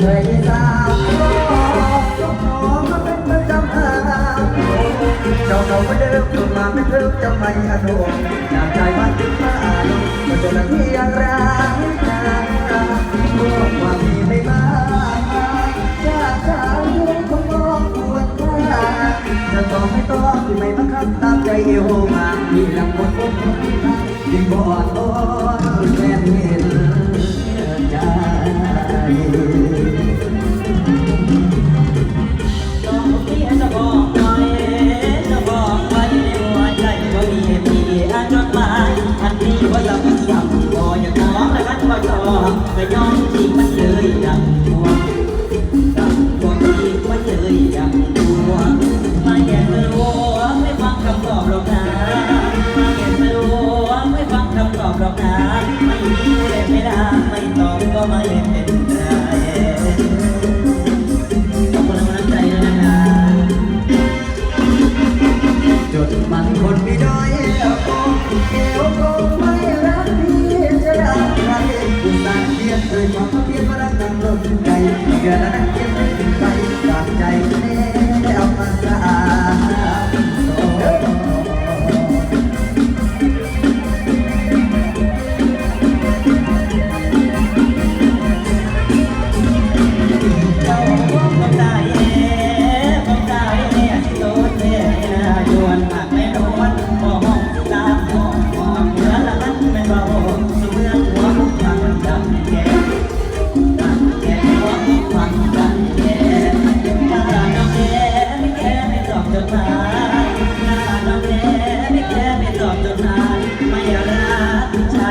เคยสาวยกน้องมาเป็นประจำทางเจ้าเขาก็เดิมจนมาเป็นเริ่มจะไม่อนุอยากใจมันถึงมาลงมาจนนาทีอย่างรบอกว่ามีไม่มาจากสาวคงมองควรค่าจะต้องไม่ต้องที่ไม่บังคับตามใจเอวมามีลำบนบนยิ่งบอดตอ มีพี่อันจดหมายอันนี้ว่าจะเป็นคำก็อย่าของและกันว่าชอบก็ยอมจริงมันเลยดังหัวดังหัวที่มันเลยดังหัวมาแก่ไม่รู้ไม่ฟังคำตอบหรอกนะมาแก่ไม่รู้ไม่ฟังคำตอบหรอกนะไม่มีเลยไม่ได้ไม่ตอบก็ไม่เป็น มันคนไม่ด้อยเอวคงเอวคงไม่รักพี่จะรักใครอุตส่าห์เพียนเคยความเพียนมารักกันลมใจเดือนละนักเพียนไม่ถึงไปตามใจแน่เอามาสะอาดเจ้าขอ time.